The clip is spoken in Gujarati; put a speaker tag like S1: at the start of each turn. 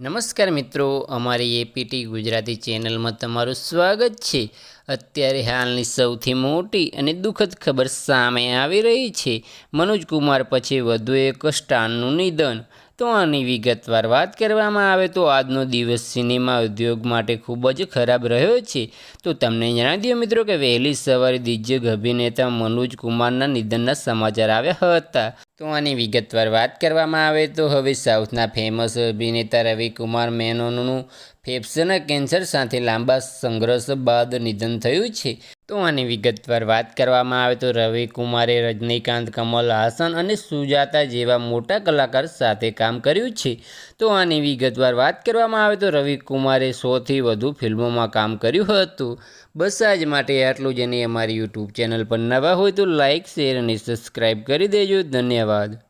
S1: નમસ્કાર મિત્રો અમારી એપીટી ગુજરાતી ચેનલમાં તમારું સ્વાગત છે. અત્યારે હાલની સૌથી મોટી અને દુઃખદ ખબર સામે આવી રહી છે. મનોજ કુમાર પછી વધુ એક સ્ટારનું નિધન. તો આની વિગતવાર વાત કરવામાં આવે તો આજનો દિવસ સિનેમા ઉદ્યોગ માટે ખૂબ જ ખરાબ રહ્યો છે. તો તમને જણાવી દઈએ મિત્રો કે વહેલી સવારે દિગ્ગજ અભિનેતા મનોજ કુમારના નિધનના સમાચાર આવ્યા હતા. તો આની વિગતવાર વાત કરવામાં આવે તો હવે સાઉથના ફેમસ અભિનેતા રવિકુમાર મેનોનનું ફેફસાના કેન્સર સાથે લાંબા સંઘર્ષ બાદ નિધન થયું છે. તો આની વિગતવાર વાત કરવામાં આવે તો રવિકુમારે રજનીકાંત, કમલ હાસન અને સુજાતા જેવા મોટા કલાકાર સાથે કામ કર્યું છે. તો આની વિગતવાર વાત કરવામાં આવે તો રવિકુમારે સોથી વધુ ફિલ્મોમાં કામ કર્યું હતું. બસ આજ માટે આટલું જ અમારી યુટ્યુબ ચેનલ પર નવા હોય તો લાઇક શેર અને સબસ્ક્રાઈબ કરી દેજો. ધન્યવાદ.